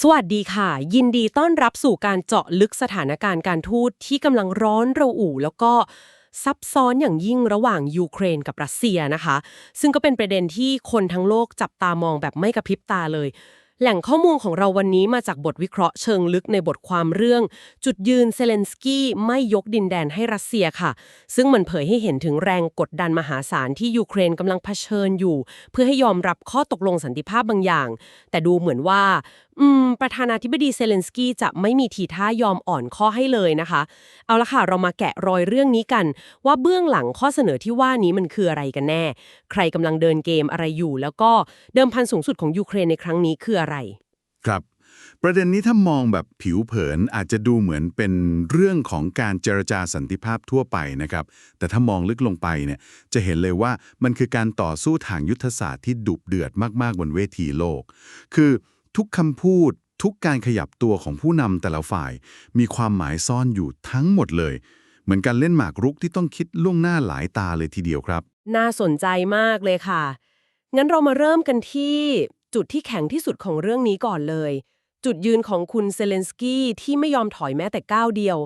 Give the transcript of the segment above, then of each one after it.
สวัสดีค่ะ ยินดีต้อนรับสู่การเจาะลึกสถานการณ์การทูตที่กำลังร้อนระอุแล้วก็ซับซ้อนอย่างยิ่งระหว่างยูเครนกับรัสเซียนะคะ ซึ่งก็เป็นประเด็นที่คนทั้งโลกจับตามองแบบไม่กระพริบตาเลย แหล่งข้อมูลของเราวันนี้มาจากบทวิเคราะห์เชิงลึกในบทความเรื่อง จุดยืนเซเลนสกี้ไม่ยกดินแดนให้รัสเซียค่ะ ซึ่งมันเผยให้เห็นถึงแรงกดดันมหาศาลที่ยูเครนกำลังเผชิญอยู่ เพื่อให้ยอมรับข้อตกลงสันติภาพบางอย่าง แต่ดูเหมือนว่าอืม ประธานาธิบดีเซเลนสกี้จะไม่มีทีท่ายอมอ่อนข้อให้เลยนะคะ เอาละค่ะ เรามาแกะรอยเรื่องนี้กัน ว่าเบื้องหลังข้อเสนอที่ว่านี้มันคืออะไรกันแน่ ใครกำลังเดินเกมอะไรอยู่ แล้วก็เดิมพันสูงสุดของยูเครนในครั้งนี้คืออะไร ครับ ประเด็นนี้ถ้ามองแบบผิวเผินอาจจะดูเหมือนเป็นเรื่องของการเจรจาสันติภาพทั่วไปนะครับ แต่ถ้ามองลึกลงไปเนี่ยจะเห็นเลยว่ามันคือการต่อสู้ทางยุทธศาสตร์ที่ดุเดือดมากๆบนเวทีโลก คือ ทุกคำพูด ทุกการขยับตัวของผู้นำแต่ละฝ่าย มีความหมายซ่อนอยู่ทั้งหมดเลย เหมือนการเล่นหมากรุกที่ต้องคิดล่วงหน้าหลายตาเลยทีเดียวครับ น่าสนใจมากเลยค่ะ งั้นเรามาเริ่มกันที่จุดที่แข็งที่สุดของเรื่องนี้ก่อนเลย จุดยืนของคุณเซเลนสกี้ที่ไม่ยอมถอยแม้แต่ก้าวเดียว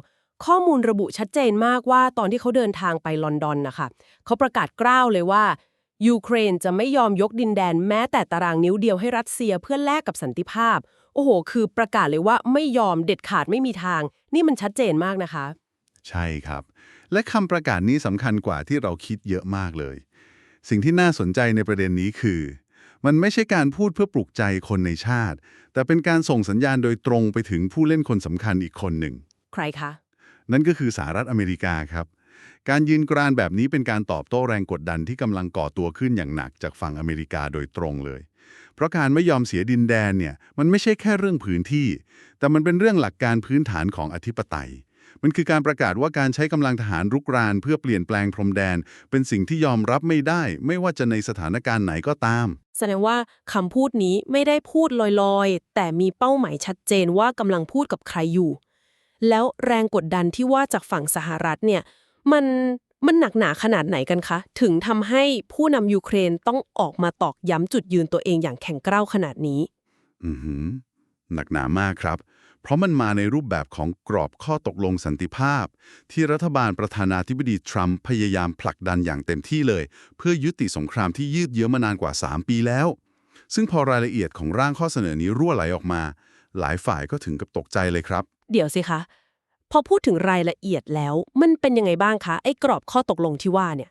ข้อมูลระบุชัดเจนมากว่าตอนที่เขาเดินทางไปลอนดอนนะคะเขาประกาศกล้าวเลยว่า ยูเครนจะไม่ยอมยกดินแดนแม้แต่ตารางนิ้วเดียวให้รัสเซียเพื่อแลกกับสันติภาพ โอ้โห คือประกาศเลยว่าไม่ยอมเด็ดขาดไม่มีทาง นี่มันชัดเจนมากนะคะ ใช่ครับ และคำประกาศนี้สำคัญกว่าที่เราคิดเยอะมากเลย สิ่งที่น่าสนใจในประเด็นนี้คือ มันไม่ใช่การพูดเพื่อปลุกใจคนในชาติ แต่เป็นการส่งสัญญาณโดยตรงไปถึงผู้เล่นคนสำคัญอีกคนหนึ่ง ใครคะ นั่นก็คือสหรัฐอเมริกาครับ การยืนกรานแบบนี้เป็นการตอบโต้แรงกดดันที่กำลังก่อตัวขึ้นอย่างหนักจากฝั่งอเมริกาโดยตรงเลย เพราะการไม่ยอมเสียดินแดนเนี่ยมันไม่ใช่แค่เรื่องพื้นที่ แต่มันเป็นเรื่องหลักการพื้นฐานของอธิปไตย มันคือการประกาศว่าการใช้กำลังทหารรุกราน เพื่อเปลี่ยนแปลงพรมแดน เป็นสิ่งที่ยอมรับไม่ได้ ไม่ว่าจะในสถานการณ์ไหนก็ตาม แสดงว่าคำพูดนี้ไม่ได้พูดลอยๆ แต่มีเป้าหมายชัดเจนว่ากำลังพูดกับใครอยู่ แล้วแรงกดดันที่ว่าจากฝั่งสหรัฐเนี่ย มันมันหนักหนาขนาดไหนกันคะ ถึงทำให้ผู้นำยูเครนต้องออกมาตอกย้ำจุดยืนตัวเองอย่างแข็งกร้าวขนาดนี้ อือหือ หนักหนามากครับ เพราะมันมาในรูปแบบของกรอบข้อตกลงสันติภาพ ที่รัฐบาลประธานาธิบดีทรัมป์พยายามผลักดันอย่างเต็มที่เลย เพื่อยุติสงครามที่ยืดเยื้อมานานกว่า 3 ปีแล้ว ซึ่งพอรายละเอียดของร่างข้อเสนอนี้รั่วไหลออกมา หลายฝ่ายก็ถึงกับตกใจเลยครับ เดี๋ยวสิคะ พอพูดถึงรายละเอียดแล้ว มันเป็นยังไงบ้างคะ ไอ้กรอบข้อตกลงที่ว่าเนี่ย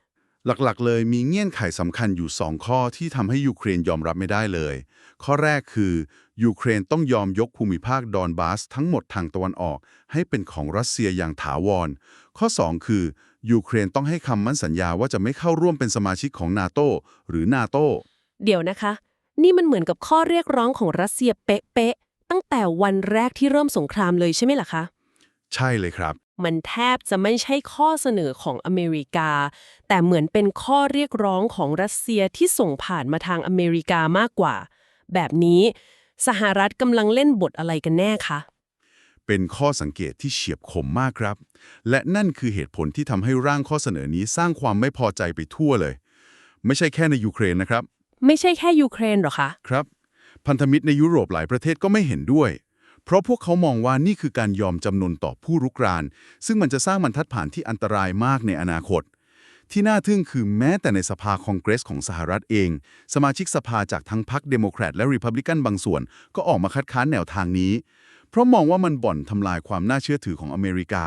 หลักๆ เลยมีเงื่อนไขสำคัญอยู่ 2 ข้อที่ทำให้ยูเครนยอมรับไม่ได้เลย ข้อแรกคือยูเครนต้องยอมยกภูมิภาคดอนบาสทั้งหมดทางตะวันออก ให้เป็นของรัสเซียอย่างถาวร ข้อ 2 คือยูเครนต้องให้คำมั่นสัญญาว่าจะไม่เข้าร่วมเป็นสมาชิกของนาโตหรือนาโตเดี๋ยวนะคะ นี่มันเหมือนกับข้อเรียกร้องของรัสเซียเป๊ะๆตั้งแต่วันแรกที่เริ่มสงครามเลยใช่ไหมล่ะคะ ใช่เลยครับ มันแทบจะไม่ใช่ข้อเสนอของอเมริกา แต่เหมือนเป็นข้อเรียกร้องของรัสเซียที่ส่งผ่านมาทางอเมริกามากกว่า แบบนี้สหรัฐกำลังเล่นบทอะไรกันแน่คะเป็นข้อสังเกตที่เฉียบคมมากครับ และนั่นคือเหตุผลที่ทำให้ร่างข้อเสนอนี้สร้างความไม่พอใจไปทั่วเลย ไม่ใช่แค่ในยูเครนนะครับ ไม่ใช่แค่ยูเครนหรอคะ ครับ พันธมิตรในยุโรปหลายประเทศก็ไม่เห็นด้วย เพราะพวกเขามองว่านี่คือการยอมจำนนต่อผู้รุกราน ซึ่งมันจะสร้างบรรทัดผ่านที่อันตรายมากในอนาคต ที่น่าทึ่งคือแม้แต่ในสภาคองเกรสของสหรัฐเอง สมาชิกสภาจากทั้งพรรคเดโมแครตและริพับลิกันบางส่วน ก็ออกมาคัดค้านแนวทางนี้ เพราะมองว่ามันบ่อนทำลายความน่าเชื่อถือของอเมริกา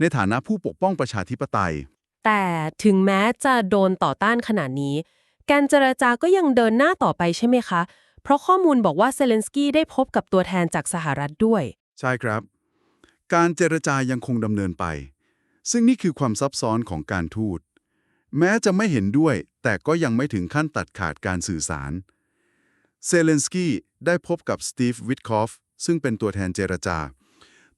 ในฐานะผู้ปกป้องประชาธิปไตย แต่ถึงแม้จะโดนต่อต้านขนาดนี้ การเจรจาก็ยังเดินหน้าต่อไปใช่ไหมคะ เพราะข้อมูลบอกว่าเซเลนสกี้ได้พบกับตัวแทนจากสหรัฐด้วย ใช่ครับ การเจรจายังคงดำเนินไป ซึ่งนี่คือความซับซ้อนของการทูต แม้จะไม่เห็นด้วย แต่ก็ยังไม่ถึงขั้นตัดขาดการสื่อสาร เซเลนสกี้ได้พบกับสตีฟวิทคอฟซึ่งเป็นตัวแทนเจรจา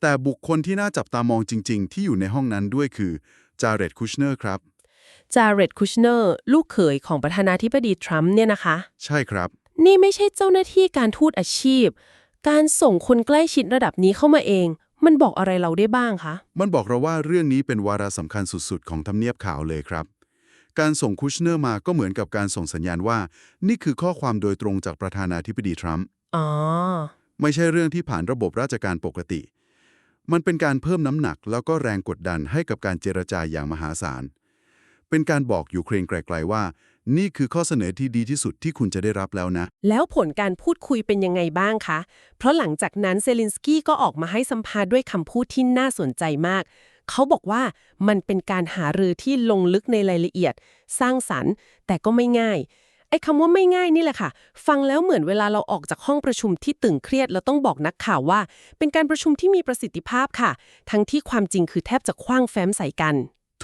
แต่บุคคลที่น่าจับตามองจริง ๆ ที่อยู่ในห้องนั้นด้วยคือจาเรตคูชเนอร์ครับจาเรตคุชเนอร์ลูกเขยของประธานาธิบดีทรัมป์เนี่ยนะคะ ใช่ครับ นี่ไม่ใช่เจ้าหน้าที่การทูตอาชีพ การส่งคนใกล้ชิดระดับนี้เข้ามาเอง มันบอกอะไรเราได้บ้างคะ มันบอกเราว่าเรื่องนี้เป็นวาระสำคัญสุดๆ ของทำเนียบข่าวเลยครับ การส่งคูชเนอร์มาก็เหมือนกับการส่งสัญญาณว่า นี่คือข้อความโดยตรงจากประธานาธิบดีทรัมป์ อ๋อ ไม่ใช่เรื่องที่ผ่านระบบราชการปกติ มันเป็นการเพิ่มน้ำหนักแล้วก็แรงกดดันให้กับการเจรจาอย่างมหาศาล เป็นการบอกยูเครนไกลๆว่า นี่คือข้อเสนอที่ดีที่สุดที่คุณจะได้รับแล้วนะ แล้วผลการพูดคุยเป็นยังไงบ้างคะ เพราะหลังจากนั้นเซเลนสกี้ก็ออกมาให้สัมภาษณ์ด้วยคำพูดที่น่าสนใจมาก เขาบอกว่ามันเป็นการหารือที่ลงลึกในรายละเอียด สร้างสรรค์ แต่ก็ไม่ง่าย ไอ้คำว่าไม่ง่ายนี่แหละค่ะ ฟังแล้วเหมือนเวลาเราออกจากห้องประชุมที่ตึงเครียดแล้วต้องบอกนักข่าวว่า เป็นการประชุมที่มีประสิทธิภาพค่ะ ทั้งที่ความจริงคือแทบจะคว้างแฟ้มใส่กัน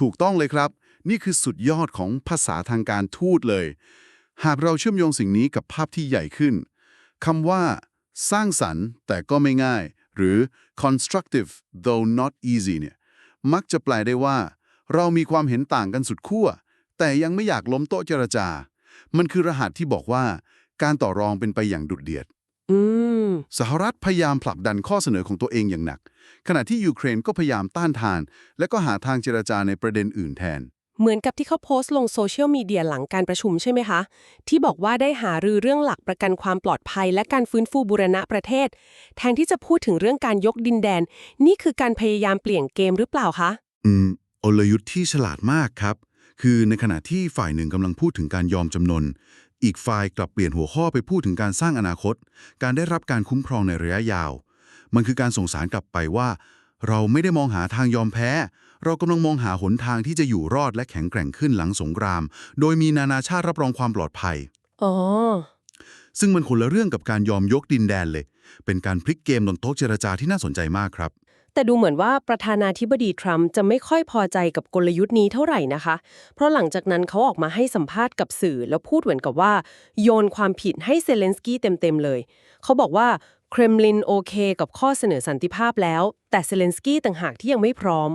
ถูกต้องเลยครับ นี่คือสุดยอดของภาษาทางการทูตเลย หากเราเชื่อมโยงสิ่งนี้กับภาพที่ใหญ่ขึ้นคำว่า สร้างสรรค์แต่ก็ไม่ง่าย หรือ constructive though not easy เนี่ยมักจะแปลได้ว่า เรามีความเห็นต่างกันสุดขั้ว แต่ยังไม่อยากล้มโต๊ะเจรจา มันคือรหัสที่บอกว่า การต่อรองเป็นไปอย่างดุดเดือดอืมสหรัฐพยายามผลักดันข้อเสนอของตัวเองอย่างหนัก ขณะที่ยูเครนก็พยายามต้านทาน และก็หาทางเจรจาในประเด็นอื่นแทน เหมือนกับที่เขาโพสต์ลงโซเชียลมีเดียหลังการประชุมใช่ไหมคะ ที่บอกว่าได้หารือเรื่องหลักประกันความปลอดภัย และการฟื้นฟูบูรณะประเทศ แทนที่จะพูดถึงเรื่องการยกดินแดน นี่คือการพยายามเปลี่ยนเกมหรือเปล่าคะ อืมกลยุทธ์ที่ฉลาดมากครับ คือในขณะที่ฝ่ายหนึ่งกำลังพูดถึงการยอมจำนน อีกฝ่ายกลับเปลี่ยนหัวข้อไปพูดถึงการสร้างอนาคต การได้รับการคุ้มครองในระยะยาว มันคือการส่งสารกลับไปว่า เราไม่ได้มองหาทางยอมแพ้ เรากำลังมองหาหนทางที่จะอยู่รอดและแข็งแกร่งขึ้นหลังสงคราม โดยมีนานาชาติรับรองความปลอดภัย อ๋อ ซึ่งมันคนละเรื่องกับการยอมยกดินแดนเลย เป็นการพลิกเกมบนโต๊ะเจรจาที่น่าสนใจมากครับ แต่ดูเหมือนว่าประธานาธิบดีทรัมป์จะไม่ค่อยพอใจกับกลยุทธ์นี้เท่าไหร่นะคะ เพราะหลังจากนั้นเขาออกมาให้สัมภาษณ์กับสื่อ แล้วพูดเหมือนกับว่า โยนความผิดให้เซเลนสกี้เต็มๆเลย เขาบอกว่าเครมลินโอเค กับข้อเสนอสันติภาพแล้ว แต่เซเลนสกี้ต่างหากที่ยังไม่พร้อม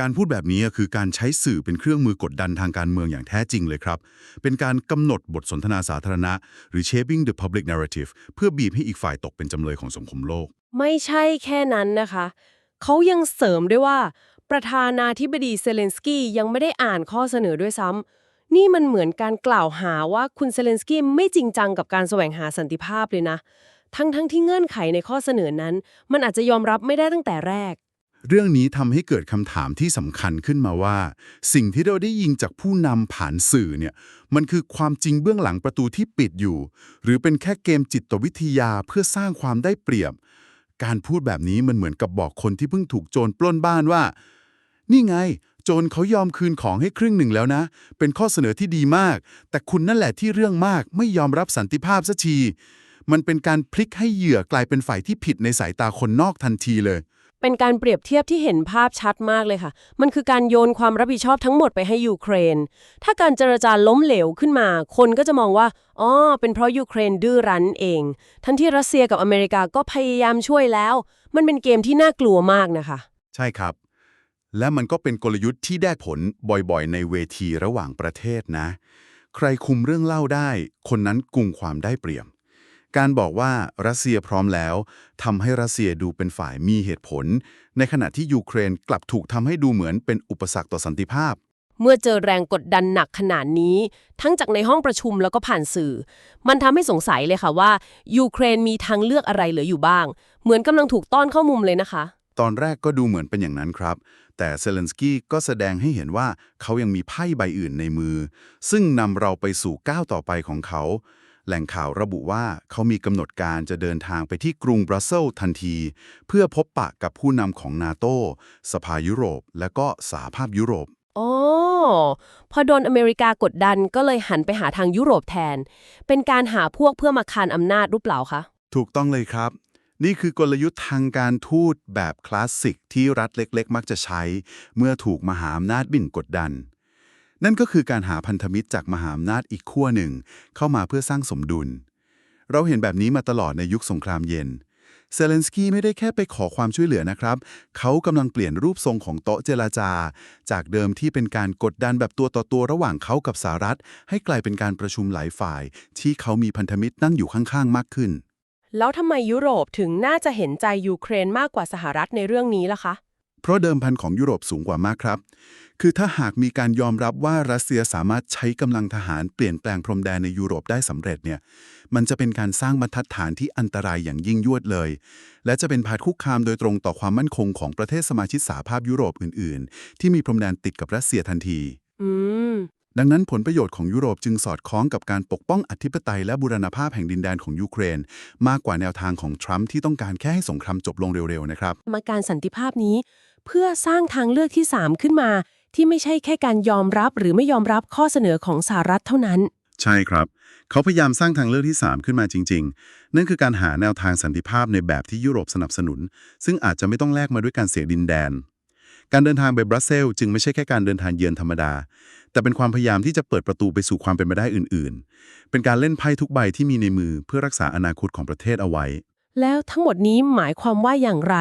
การพูดแบบนี้คือการใช้สื่อเป็นเครื่องมือกดดันทางการเมืองอย่างแท้จริงเลยครับ เป็นการกำหนดบทสนทนาสาธารณะ หรือ shaping the public narrative เพื่อบีบให้อีกฝ่ายตกเป็นจำเลยของสังคมโลก ไม่ใช่แค่นั้นนะคะ เขายังเสริมด้วยว่า ประธานาธิบดีเซเลนสกี้ยังไม่ได้อ่านข้อเสนอด้วยซ้ำนี่มันเหมือนการกล่าวหาว่าคุณเซเลนสกี้ไม่จริงจังกับการแสวงหาสันติภาพเลยนะ ทั้งทั้งที่เงื่อนไขในข้อเสนอนั้น มันอาจจะยอมรับไม่ได้ตั้งแต่แรก เรื่องนี้ทำให้เกิดคำถามที่สำคัญขึ้นมาว่า สิ่งที่เราได้ยิงจากผู้นำผ่านสื่อเนี่ยมันคือความจริงเบื้องหลังประตูที่ปิดอยู่ หรือเป็นแค่เกมจิตวิทยาเพื่อสร้างความได้เปรียบ การพูดแบบนี้มันเหมือนกับบอกคนที่เพิ่งถูกโจรปล้นบ้านว่า นี่ไง โจรเขายอมคืนของให้ครึ่งหนึ่งแล้วนะ เป็นข้อเสนอที่ดีมาก แต่คุณนั่นแหละที่เรื่องมากไม่ยอมรับสันติภาพสักทีมันเป็นการพลิกให้เหยื่อกลายเป็นฝ่ายที่ผิดในสายตาคนนอกทันทีเลย เป็นการเปรียบเทียบที่เห็นภาพชัดมากเลยค่ะ มันคือการโยนความรับผิดชอบทั้งหมดไปให้ยูเครน ถ้าการเจรจาล้มเหลวขึ้นมา คนก็จะมองว่า อ๋อ เป็นเพราะยูเครนดื้อรั้นเอง ทั้งที่รัสเซียกับอเมริกาก็พยายามช่วยแล้ว มันเป็นเกมที่น่ากลัวมากนะคะ ใช่ครับ และมันก็เป็นกลยุทธ์ที่ได้ผลบ่อยๆ ในเวทีระหว่างประเทศนะ ใครคุมเรื่องเล่าได้ คนนั้นกุมความได้เปรียบ การบอกว่ารัสเซียพร้อมแล้วทำให้รัสเซียดูเป็นฝ่ายมีเหตุผล ในขณะที่ยูเครนกลับถูกทำให้ดูเหมือนเป็นอุปสรรคต่อสันติภาพ เมื่อเจอแรงกดดันหนักขนาดนี้ ทั้งจากในห้องประชุมแล้วก็ผ่านสื่อ มันทำให้สงสัยเลยค่ะว่ายูเครนมีทางเลือกอะไรเหลืออยู่บ้าง เหมือนกำลังถูกต้อนเข้ามุมเลยนะคะ ตอนแรกก็ดูเหมือนเป็นอย่างนั้นครับ แต่เซเลนสกี้ก็แสดงให้เห็นว่าเขายังมีไพ่ใบอื่นในมือ ซึ่งนำเราไปสู่ก้าวต่อไปของเขา แหล่งข่าวระบุว่าเขามีกำหนดการจะเดินทางไปที่กรุงบรัสเซลส์ทันที เพื่อพบปะกับผู้นำของนาโตสภายุโรป และก็สหภาพยุโรปอ๋อพอโดนอเมริกากดดันก็เลยหันไปหาทางยุโรปแทน เป็นการหาพวกเพื่อมาคานอำนาจรูปเปล่าคะ ถูกต้องเลยครับ นี่คือกลยุทธ์ทางการทูตแบบคลาสสิกที่รัฐเล็ก ๆ มักจะใช้ เมื่อถูกมหาอำนาจบิ่นกดดัน นั่นก็คือการหาพันธมิตรจากมหาอำนาจอีกขั้วหนึ่ง เข้ามาเพื่อสร้างสมดุล เราเห็นแบบนี้มาตลอดในยุคสงครามเย็น เซเลนสกี้ไม่ได้แค่ไปขอความช่วยเหลือนะครับ เขากำลังเปลี่ยนรูปทรงของโต๊ะเจรจา จากเดิมที่เป็นการกดดันแบบตัวต่อตัวระหว่างเขากับสหรัฐ ให้กลายเป็นการประชุมหลายฝ่าย ที่เขามีพันธมิตรนั่งอยู่ข้างๆ มากขึ้น แล้วทำไมยุโรปถึงน่าจะเห็นใจยูเครนมากกว่าสหรัฐในเรื่องนี้ล่ะคะ เพเพราะเดิมพันของยุโรปสูงกว่ามากครับ คือถ้าหากมีการยอมรับว่ารัสเซียสามารถใช้กำลังทหารเปลี่ยนแปลงพรมแดนในยุโรปได้สำเร็จเนี่ย มันจะเป็นการสร้างบรรทัดฐานที่อันตรายอย่างยิ่งยวดเลย และจะเป็นภัยคุกคามโดยตรงต่อความมั่นคงของประเทศสมาชิกสหภาพยุโรปอื่น ๆ ที่มีพรมแดนติดกับรัสเซียทันที อืมดังนั้นผลประโยชน์ของยุโรปจึงสอดคล้องกับการปกป้องอธิปไตยและบูรณภาพแห่งดินแดนของยูเครน มากกว่าแนวทางของทรัมป์ที่ต้องการแค่ให้สงครามจบลงเร็วๆนะครับ มาการสันติภาพนี้ เพื่อสร้างทางเลือกที่ 3 ขึ้นมา ที่ไม่ใช่แค่การยอมรับหรือไม่ยอมรับข้อเสนอของสหรัฐเท่านั้น ใช่ครับ เขาพยายามสร้างทางเลือกที่ 3 ขึ้นมาจริง ๆ นั่นคือการหาแนวทางสันติภาพในแบบที่ยุโรปสนับสนุน ซึ่งอาจจะไม่ต้องแลกมาด้วยการเสียดินแดน การเดินทางไปบรัสเซลส์จึงไม่ใช่แค่การเดินทางเยือนธรรมดา แต่เป็นความพยายามที่จะเปิดประตูไปสู่ความเป็นไปได้อื่น ๆ เป็นการเล่นไพ่ทุกใบที่มีในมือเพื่อรักษาอนาคตของประเทศเอาไว้ แล้วทั้งหมดนี้หมายความว่าอย่างไร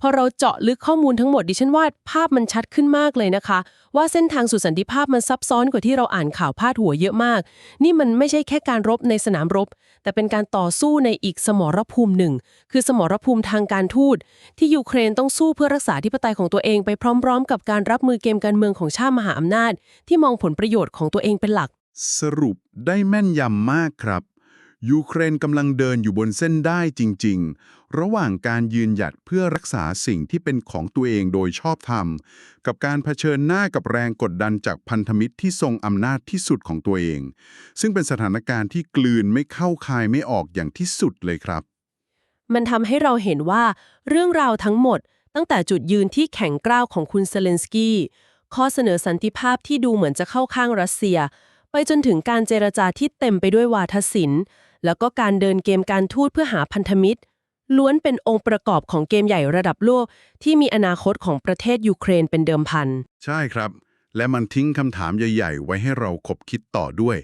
พอเราเจาะลึกข้อมูลทั้งหมดดิฉันว่าภาพมันชัดขึ้นมากเลยนะคะ ว่าเส้นทางสู่สันติภาพมันซับซ้อนกว่าที่เราอ่านข่าวพาดหัวเยอะมาก นี่มันไม่ใช่แค่การรบในสนามรบ แต่เป็นการต่อสู้ในอีกสมรภูมิหนึ่ง คือสมรภูมิทางการทูต ที่ยูเครนต้องสู้เพื่อรักษาธิปไตยของตัวเองไปพร้อม ๆ กับการรับมือเกมการเมืองของชาติมหาอำนาจ ที่มองผลประโยชน์ของตัวเองเป็นหลัก สรุปได้แม่นยำมากครับยูเครนกำลังเดินอยู่บนเส้นได้จริง ๆ ระหว่างการยืนหยัดเพื่อรักษาสิ่งที่เป็นของตัวเองโดยชอบธรรม กับการเผชิญหน้ากับแรงกดดันจากพันธมิตรที่ทรงอำนาจที่สุดของตัวเอง ซึ่งเป็นสถานการณ์ที่กลืนไม่เข้าคายไม่ออกอย่างที่สุดเลยครับ มันทำให้เราเห็นว่าเรื่องราวทั้งหมด ตั้งแต่จุดยืนที่แข็งกร้าวของคุณเซเลนสกี้ข้อเสนอสันติภาพที่ดูเหมือนจะเข้าข้างรัสเซีย ไปจนถึงการเจรจาที่เต็มไปด้วยวาทศิลป์ แล้วก็การเดินเกมการทูตเพื่อหาพันธมิตร ล้วนเป็นองค์ประกอบของเกมใหญ่ระดับโลก ที่มีอนาคตของประเทศยูเครนเป็นเดิมพัน ใช่ครับ และมันทิ้งคำถามใหญ่ๆ ไว้ให้เราคบคิดต่อด้วย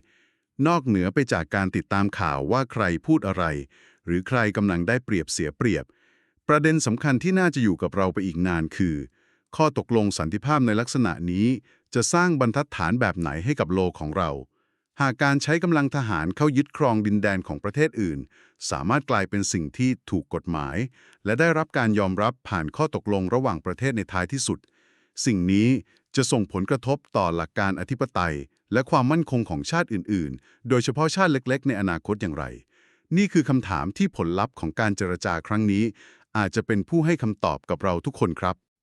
นอกเหนือไปจากการติดตามข่าวว่าใครพูดอะไร หรือใครกำลังได้เปรียบเสียเปรียบ ประเด็นสำคัญที่น่าจะอยู่กับเราไปอีกนานคือ ข้อตกลงสันติภาพในลักษณะนี้ จะสร้างบรรทัดฐานแบบไหนให้กับโลกของเรา หากการใช้กำลังทหารเข้ายึดครองดินแดนของประเทศอื่น สามารถกลายเป็นสิ่งที่ถูกกฎหมาย และได้รับการยอมรับผ่านข้อตกลงระหว่างประเทศในท้ายที่สุด สิ่งนี้จะส่งผลกระทบต่อหลักการอธิปไตย และความมั่นคงของชาติอื่น ๆ โดยเฉพาะชาติเล็ก ๆ ในอนาคตอย่างไร นี่คือคำถามที่ผลลัพธ์ของการเจรจาครั้งนี้ อาจจะเป็นผู้ให้คำตอบกับเราทุกคนครับ